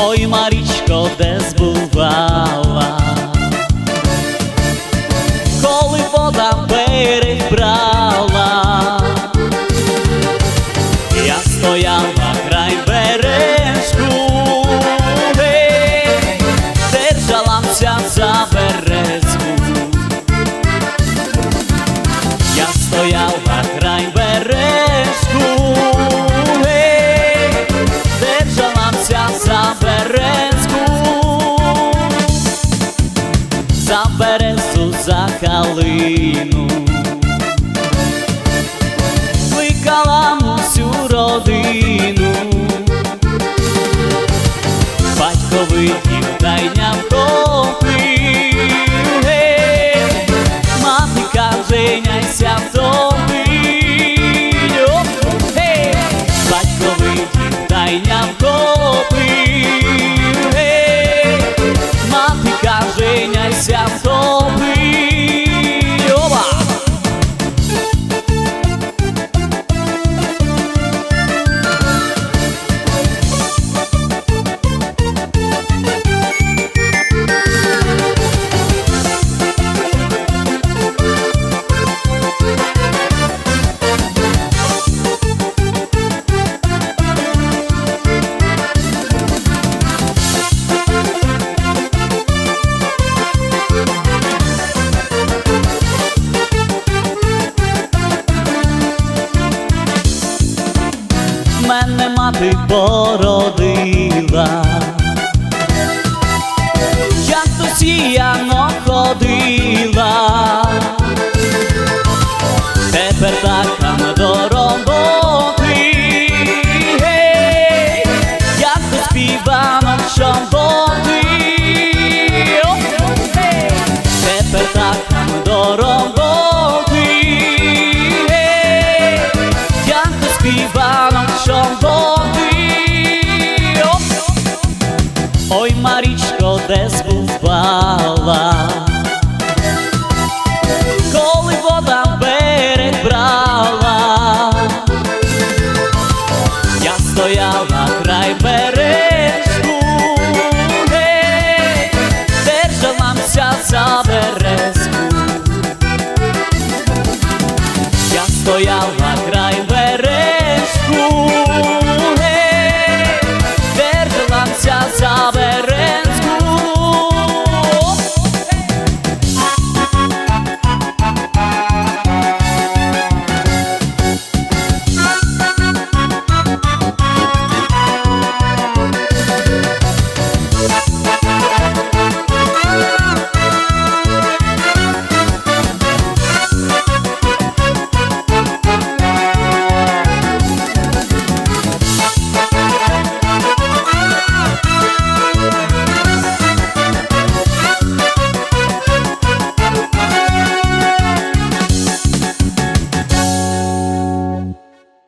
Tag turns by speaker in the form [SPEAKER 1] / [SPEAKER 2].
[SPEAKER 1] Ой, Марічко, де збувала, коли вода берег брала, я стояла край бережку, держалася за березку. Я стояла край бережку, каже, мене мати породила, як то сіяно ходила, Де збувала, коли вода берег брала, я стояла край бережку, гей, держалася за